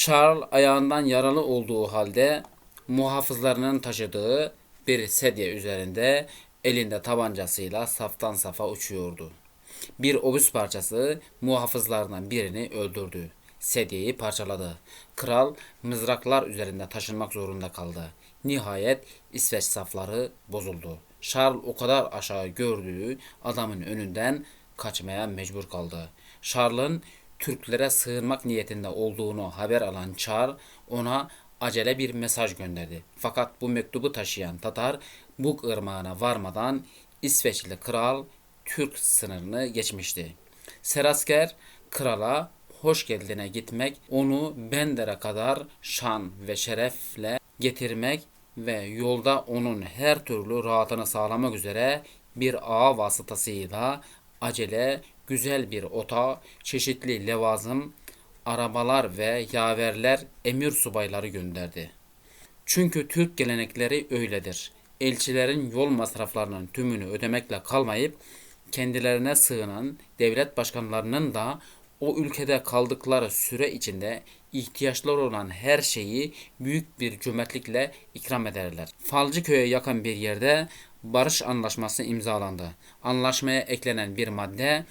Charles ayağından yaralı olduğu halde muhafızlarının taşıdığı bir sedye üzerinde elinde tabancasıyla saftan safa uçuyordu. Bir obüs parçası muhafızlarından birini öldürdü. Sedyeyi parçaladı. Kral mızraklar üzerinde taşınmak zorunda kaldı. Nihayet İsveç safları bozuldu. Charles o kadar aşağı gördüğü adamın önünden kaçmaya mecbur kaldı. Charles'ın Türklere sığınmak niyetinde olduğunu haber alan Çar ona acele bir mesaj gönderdi. Fakat bu mektubu taşıyan Tatar Bug ırmağına varmadan İsveçli kral Türk sınırını geçmişti. Serasker krala hoş geldine gitmek, onu Bender'e kadar şan ve şerefle getirmek ve yolda onun her türlü rahatını sağlamak üzere bir ağa vasıtasıyla acele güzel bir ota, çeşitli levazım, arabalar ve yaverler emir subayları gönderdi. Çünkü Türk gelenekleri öyledir. Elçilerin yol masraflarının tümünü ödemekle kalmayıp kendilerine sığınan devlet başkanlarının da o ülkede kaldıkları süre içinde ihtiyaçları olan her şeyi büyük bir cömertlikle ikram ederler. Falcıköy'e yakın bir yerde barış anlaşması imzalandı. Anlaşmaya eklenen bir madde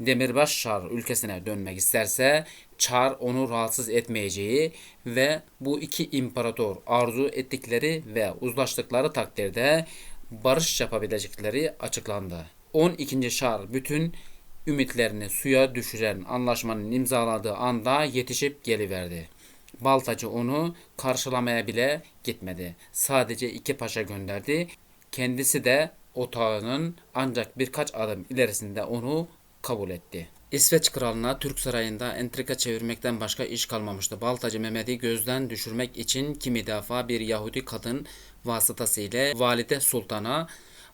Demirbaş Çar ülkesine dönmek isterse Çar onu rahatsız etmeyeceği ve bu iki imparator arzu ettikleri ve uzlaştıkları takdirde barış yapabilecekleri açıklandı. 12. Çar bütün ümitlerini suya düşüren anlaşmanın imzaladığı anda yetişip geliverdi. Baltacı onu karşılamaya bile gitmedi. Sadece iki paşa gönderdi. Kendisi de otağının ancak birkaç adım ilerisinde onu kabul etti. İsveç kralına Türk sarayında entrika çevirmekten başka iş kalmamıştı. Baltacı Mehmet'i gözden düşürmek için kimi defa bir Yahudi kadın vasıtasıyla Valide Sultan'a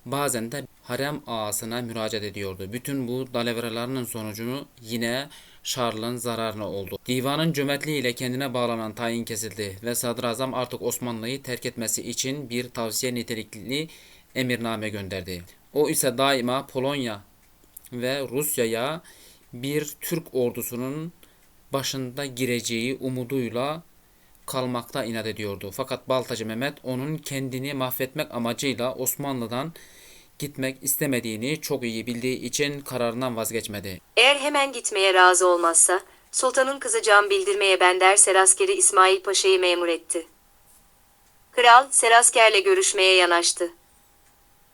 bazen de harem ağasına müracaat ediyordu. Bütün bu dalaveralarının sonucunu yine Charles'ın zararına oldu. Divanın cömertliğiyle kendine bağlanan tayin kesildi ve sadrazam artık Osmanlı'yı terk etmesi için bir tavsiye nitelikli emirname gönderdi. O ise daima Polonya ve Rusya'ya bir Türk ordusunun başında gireceği umuduyla kalmakta inat ediyordu. Fakat Baltacı Mehmet onun kendini mahvetmek amacıyla Osmanlı'dan gitmek istemediğini çok iyi bildiği için kararından vazgeçmedi. Eğer hemen gitmeye razı olmazsa, sultanın kızacağım bildirmeye Bender Seraskeri İsmail Paşa'yı memur etti. Kral, Serasker'le görüşmeye yanaştı.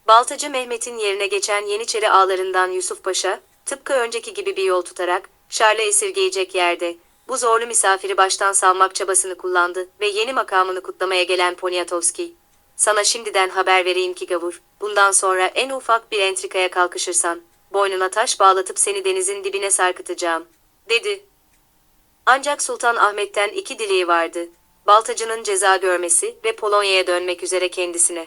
Baltacı Mehmet'in yerine geçen Yeniçeri ağlarından Yusuf Paşa, tıpkı önceki gibi bir yol tutarak, Şarl'ı esirgeyecek yerde, bu zorlu misafiri baştan salmak çabasını kullandı ve yeni makamını kutlamaya gelen Poniatowski, sana şimdiden haber vereyim ki gavur, bundan sonra en ufak bir entrikaya kalkışırsan, boynuna taş bağlatıp seni denizin dibine sarkıtacağım, dedi. Ancak Sultan Ahmet'ten iki dileği vardı. Baltacı'nın ceza görmesi ve Polonya'ya dönmek üzere kendisine.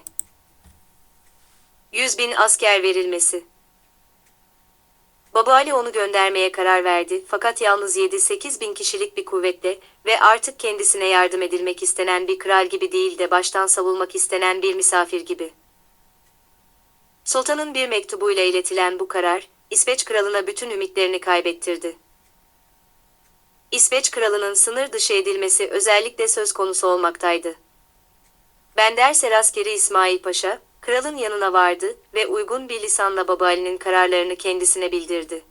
100 bin asker verilmesi. Baba Ali onu göndermeye karar verdi fakat yalnız 7-8 bin kişilik bir kuvvetle ve artık kendisine yardım edilmek istenen bir kral gibi değil de baştan savulmak istenen bir misafir gibi. Sultanın bir mektubuyla iletilen bu karar, İsveç kralına bütün ümitlerini kaybettirdi. İsveç kralının sınır dışı edilmesi özellikle söz konusu olmaktaydı. Bender Seraskeri İsmail Paşa, kralın yanına vardı ve uygun bir lisanla Baba Ali'nin kararlarını kendisine bildirdi.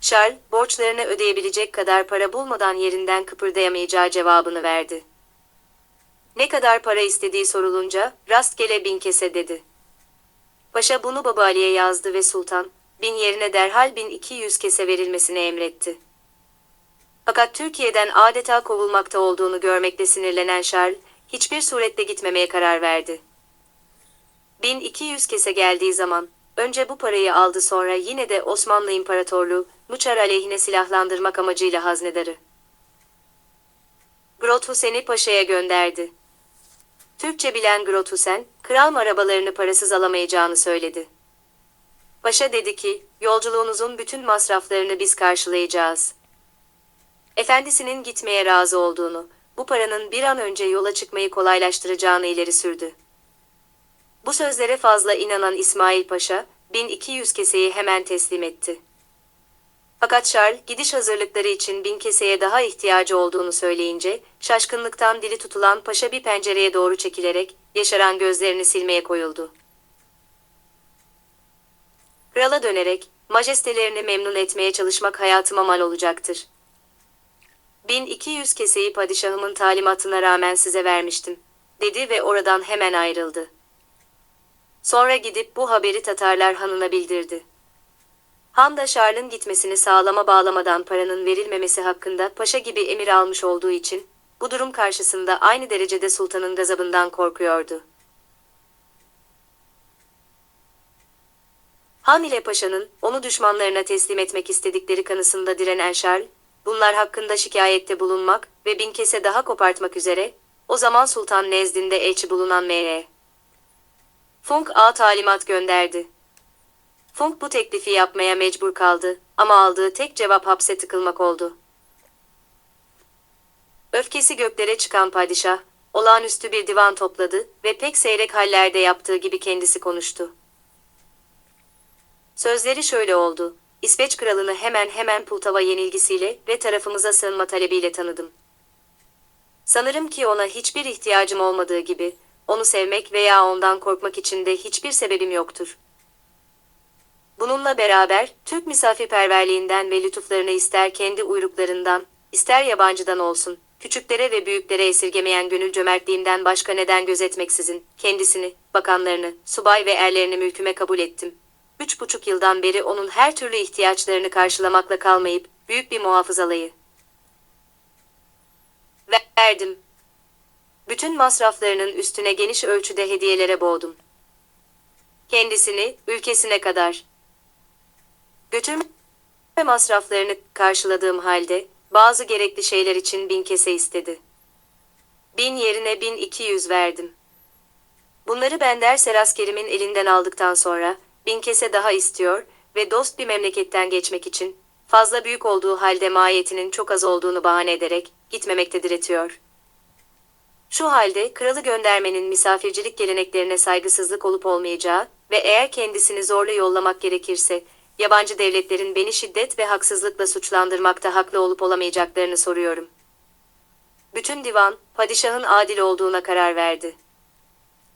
Charles, borçlarını ödeyebilecek kadar para bulmadan yerinden kıpırdayamayacağı cevabını verdi. Ne kadar para istediği sorulunca, rastgele bin kese dedi. Paşa bunu Baba Ali'ye yazdı ve sultan, bin yerine derhal 1200 kese verilmesini emretti. Fakat Türkiye'den adeta kovulmakta olduğunu görmekte sinirlenen Charles, hiçbir surette gitmemeye karar verdi. 1200 kese geldiği zaman, önce bu parayı aldı sonra yine de Osmanlı İmparatorluğu, Nuçar aleyhine silahlandırmak amacıyla haznedarı. Grot Husen'i paşaya gönderdi. Türkçe bilen Grot Husen, kral arabalarını parasız alamayacağını söyledi. Paşa dedi ki, yolculuğunuzun bütün masraflarını biz karşılayacağız. Efendisinin gitmeye razı olduğunu, bu paranın bir an önce yola çıkmayı kolaylaştıracağını ileri sürdü. Bu sözlere fazla inanan İsmail Paşa, 1200 keseyi hemen teslim etti. Fakat Charles gidiş hazırlıkları için bin keseye daha ihtiyacı olduğunu söyleyince şaşkınlıktan dili tutulan paşa bir pencereye doğru çekilerek yaşaran gözlerini silmeye koyuldu. Krala dönerek majestelerini memnun etmeye çalışmak hayatıma mal olacaktır. 1200 keseyi padişahımın talimatına rağmen size vermiştim, dedi ve oradan hemen ayrıldı. Sonra gidip bu haberi Tatarlar Hanı'na bildirdi. Han da Charles'ın gitmesini sağlama bağlamadan paranın verilmemesi hakkında paşa gibi emir almış olduğu için bu durum karşısında aynı derecede sultanın gazabından korkuyordu. Han ile paşanın onu düşmanlarına teslim etmek istedikleri kanısında direnen Charles, bunlar hakkında şikayette bulunmak ve bin kese daha kopartmak üzere, o zaman sultan nezdinde elçi bulunan M.E. Funk A talimat gönderdi. Funk bu teklifi yapmaya mecbur kaldı ama aldığı tek cevap hapse tıkılmak oldu. Öfkesi göklere çıkan padişah, olağanüstü bir divan topladı ve pek seyrek hallerde yaptığı gibi kendisi konuştu. Sözleri şöyle oldu. İsveç kralını hemen hemen Pultava yenilgisiyle ve tarafımıza sığınma talebiyle tanıdım. Sanırım ki ona hiçbir ihtiyacım olmadığı gibi, onu sevmek veya ondan korkmak için de hiçbir sebebim yoktur. Bununla beraber Türk misafirperverliğinden ve lütuflarını ister kendi uyruklarından, ister yabancıdan olsun, küçüklere ve büyüklere esirgemeyen gönül cömertliğimden başka neden gözetmeksizin, kendisini, bakanlarını, subay ve erlerini mülküme kabul ettim. Üç buçuk yıldan beri onun her türlü ihtiyaçlarını karşılamakla kalmayıp, büyük bir muhafazalayı verdim. Bütün masraflarının üstüne geniş ölçüde hediyelere boğdum. Kendisini, ülkesine kadar. Götürme masraflarını karşıladığım halde, bazı gerekli şeyler için bin kese istedi. Bin yerine bin iki yüz verdim. Bunları Bender Seraskerimin elinden aldıktan sonra, bin kese daha istiyor ve dost bir memleketten geçmek için, fazla büyük olduğu halde mahiyetinin çok az olduğunu bahane ederek, gitmemekte diretiyor. Şu halde kralı göndermenin misafircilik geleneklerine saygısızlık olup olmayacağı ve eğer kendisini zorla yollamak gerekirse, yabancı devletlerin beni şiddet ve haksızlıkla suçlandırmakta haklı olup olamayacaklarını soruyorum. Bütün divan, padişahın adil olduğuna karar verdi.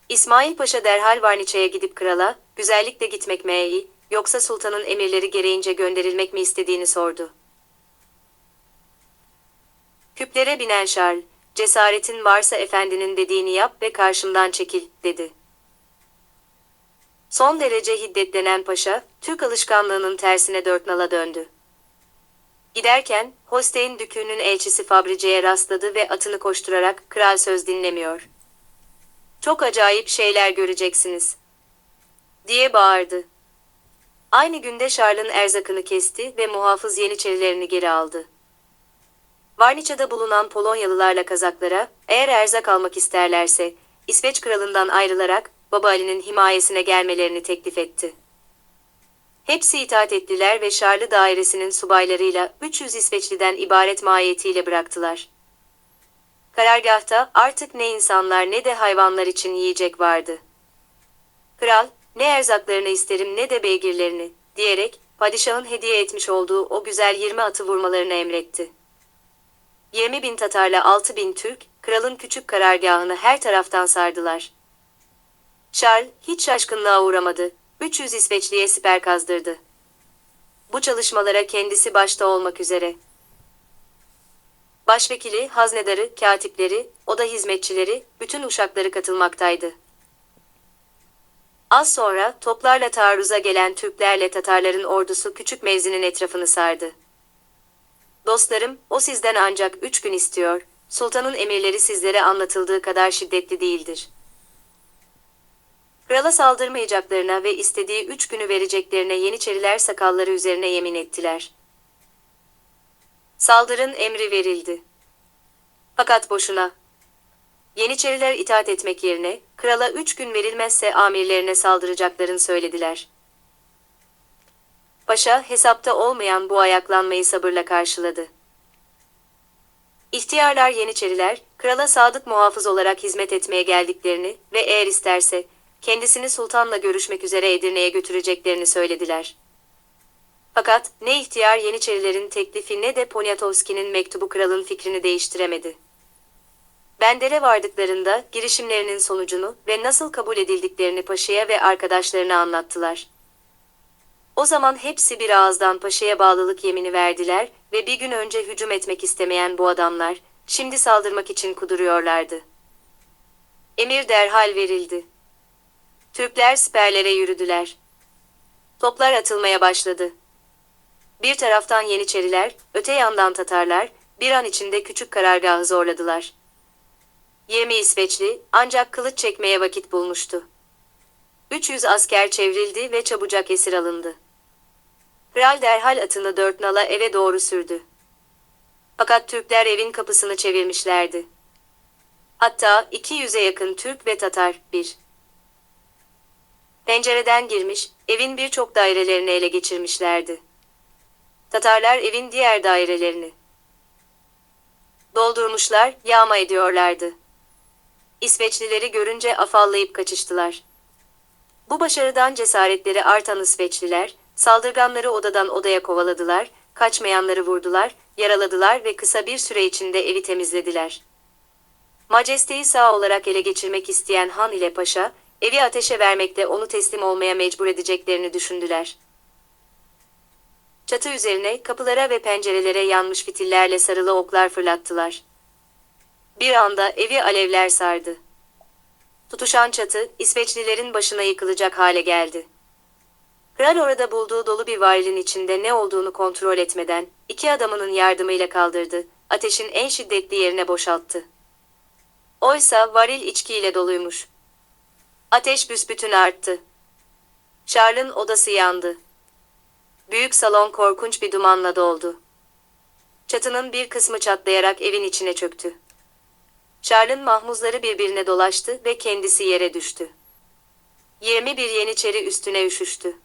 İsmail Paşa derhal Varniçe'ye gidip krala, güzellikle gitmek mi iyi, yoksa sultanın emirleri gereğince gönderilmek mi istediğini sordu. Küplere binen Charles, cesaretin varsa efendinin dediğini yap ve karşımdan çekil, dedi. Son derece hiddetlenen paşa, Türk alışkanlığının tersine dört nala döndü. Giderken, Holstein dükünün elçisi Fabrice'ye rastladı ve atını koşturarak, kral söz dinlemiyor. Çok acayip şeyler göreceksiniz. Diye bağırdı. Aynı günde Charles'ın erzakını kesti ve muhafız yeniçerilerini geri aldı. Varniça'da bulunan Polonyalılarla Kazaklara, eğer erzak almak isterlerse, İsveç kralından ayrılarak Baba Ali'nin himayesine gelmelerini teklif etti. Hepsi itaat ettiler ve Şarlı dairesinin subaylarıyla 300 İsveçliden ibaret mahiyetiyle bıraktılar. Karargahta artık ne insanlar ne de hayvanlar için yiyecek vardı. Kral, ne erzaklarını isterim ne de beygirlerini, diyerek padişahın hediye etmiş olduğu o güzel 20 atı vurmalarını emretti. 20 bin Tatarla 6 bin Türk, kralın küçük karargahını her taraftan sardılar. Charles hiç şaşkınlığa uğramadı. 300 İsveçliye siper kazdırdı. Bu çalışmalara kendisi başta olmak üzere. Başvekili, haznedarı, katipleri, oda hizmetçileri, bütün uşakları katılmaktaydı. Az sonra toplarla taarruza gelen Türklerle Tatarların ordusu küçük mevzinin etrafını sardı. Dostlarım, o sizden ancak üç gün istiyor, sultanın emirleri sizlere anlatıldığı kadar şiddetli değildir. Krala saldırmayacaklarına ve istediği üç günü vereceklerine Yeniçeriler sakalları üzerine yemin ettiler. Saldırın emri verildi. Fakat boşuna. Yeniçeriler itaat etmek yerine, krala üç gün verilmezse amirlerine saldıracaklarını söylediler. Paşa hesapta olmayan bu ayaklanmayı sabırla karşıladı. İhtiyarlar Yeniçeriler, krala sadık muhafız olarak hizmet etmeye geldiklerini ve eğer isterse, kendisini sultanla görüşmek üzere Edirne'ye götüreceklerini söylediler. Fakat ne ihtiyar Yeniçerilerin teklifi ne de Poniatowski'nin mektubu kralın fikrini değiştiremedi. Bender'e vardıklarında girişimlerinin sonucunu ve nasıl kabul edildiklerini paşaya ve arkadaşlarına anlattılar. O zaman hepsi bir ağızdan paşaya bağlılık yemini verdiler ve bir gün önce hücum etmek istemeyen bu adamlar, şimdi saldırmak için kuduruyorlardı. Emir derhal verildi. Türkler siperlere yürüdüler. Toplar atılmaya başladı. Bir taraftan Yeniçeriler, öte yandan Tatarlar, bir an içinde küçük karargahı zorladılar. 20 İsveçli ancak kılıç çekmeye vakit bulmuştu. 300 asker çevrildi ve çabucak esir alındı. Kral derhal atını dört nala eve doğru sürdü. Fakat Türkler evin kapısını çevirmişlerdi. Hatta 200'e yakın Türk ve Tatar, bir. Pencereden girmiş, evin birçok dairelerini ele geçirmişlerdi. Tatarlar evin diğer dairelerini doldurmuşlar, yağma ediyorlardı. İsveçlileri görünce afallayıp kaçıştılar. Bu başarıdan cesaretleri artan İsveçliler, saldırganları odadan odaya kovaladılar, kaçmayanları vurdular, yaraladılar ve kısa bir süre içinde evi temizlediler. Majesteyi sağ olarak ele geçirmek isteyen Han ile Paşa, evi ateşe vermekle onu teslim olmaya mecbur edeceklerini düşündüler. Çatı üzerine, kapılara ve pencerelere yanmış fitillerle sarılı oklar fırlattılar. Bir anda evi alevler sardı. Tutuşan çatı, İsveçlilerin başına yıkılacak hale geldi. Kral orada bulduğu dolu bir varilin içinde ne olduğunu kontrol etmeden, iki adamının yardımıyla kaldırdı, ateşin en şiddetli yerine boşalttı. Oysa varil içkiyle doluymuş. Ateş büsbütün arttı. Charles'ın odası yandı. Büyük salon korkunç bir dumanla doldu. Çatının bir kısmı çatlayarak evin içine çöktü. Charles'ın mahmuzları birbirine dolaştı ve kendisi yere düştü. 21 yeniçeri üstüne üşüştü.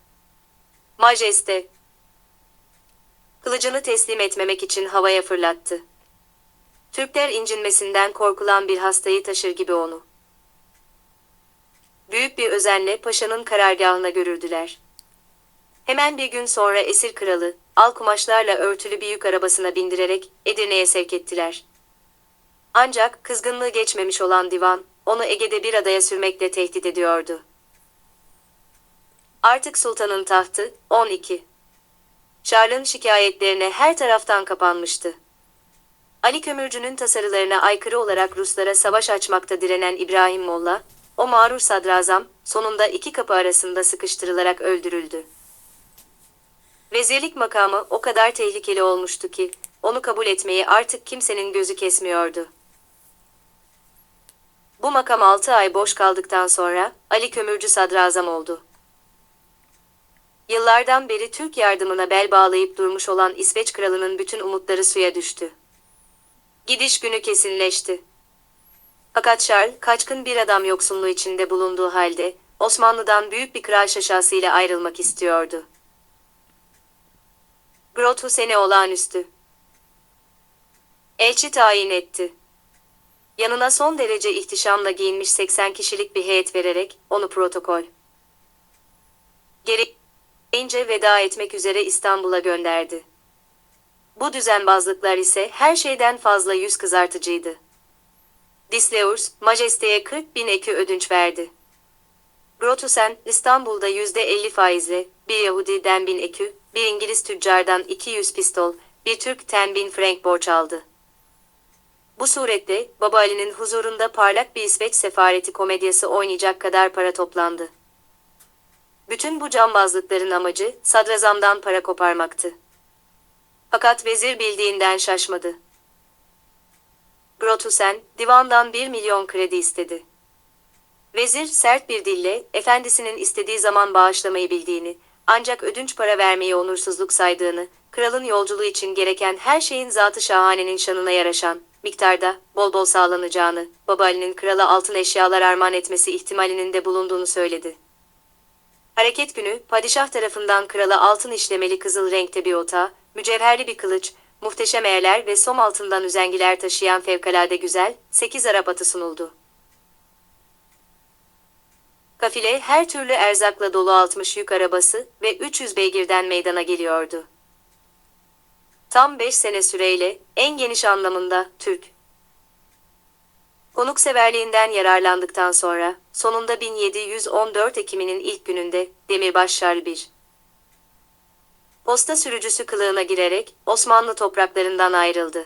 Majeste! Kılıcını teslim etmemek için havaya fırlattı. Türkler incinmesinden korkulan bir hastayı taşır gibi onu. Büyük bir özenle paşanın karargahına görürdüler. Hemen bir gün sonra esir kralı, al kumaşlarla örtülü bir yük arabasına bindirerek Edirne'ye sevk ettiler. Ancak kızgınlığı geçmemiş olan divan, onu Ege'de bir adaya sürmekle tehdit ediyordu. Artık sultanın tahtı, 12. Charles'ın şikayetlerine her taraftan kapanmıştı. Ali Kömürcü'nün tasarılarına aykırı olarak Ruslara savaş açmakta direnen İbrahim Molla, o mağrur sadrazam, sonunda iki kapı arasında sıkıştırılarak öldürüldü. Vezirlik makamı o kadar tehlikeli olmuştu ki, onu kabul etmeyi artık kimsenin gözü kesmiyordu. Bu makam 6 ay boş kaldıktan sonra Ali Kömürcü sadrazam oldu. Yıllardan beri Türk yardımına bel bağlayıp durmuş olan İsveç kralının bütün umutları suya düştü. Gidiş günü kesinleşti. Fakat Charles, kaçkın bir adam yoksunluğu içinde bulunduğu halde, Osmanlı'dan büyük bir kral şaşasıyla ayrılmak istiyordu. Grot Hüseyin'e olağanüstü. Elçi tayin etti. Yanına son derece ihtişamla giyinmiş 80 kişilik bir heyet vererek onu protokol. Gereğince veda etmek üzere İstanbul'a gönderdi. Bu düzenbazlıklar ise her şeyden fazla yüz kızartıcıydı. Disleurs, majesteye 40 bin eki ödünç verdi. Grotusen, İstanbul'da yüzde 50 faizle, bir Yahudi'den bin ekü, bir İngiliz tüccardan 200 pistol, bir Türk'ten bin frank borç aldı. Bu surette Baba Ali'nin huzurunda parlak bir İsveç sefareti komedyası oynayacak kadar para toplandı. Bütün bu cambazlıkların amacı sadrazamdan para koparmaktı. Fakat vezir bildiğinden şaşmadı. Grotusen, divandan bir milyon kredi istedi. Vezir sert bir dille, efendisinin istediği zaman bağışlamayı bildiğini, ancak ödünç para vermeyi onursuzluk saydığını, kralın yolculuğu için gereken her şeyin zatı şahanenin şanına yaraşan, miktarda, bol bol sağlanacağını, Baba Ali'nin krala altın eşyalar armağan etmesi ihtimalinin de bulunduğunu söyledi. Hareket günü, padişah tarafından krala altın işlemeli kızıl renkte bir ota, mücevherli bir kılıç, muhteşem eğerler ve som altından üzengiler taşıyan fevkalade güzel, sekiz Arap atı sunuldu. Kafile her türlü erzakla dolu 60 yük arabası ve 300 beygirden meydana geliyordu. Tam 5 sene süreyle, en geniş anlamında, Türk. Konukseverliğinden yararlandıktan sonra, sonunda 1714 Ekim'inin ilk gününde, Demirbaş Şarl bir posta sürücüsü kılığına girerek, Osmanlı topraklarından ayrıldı.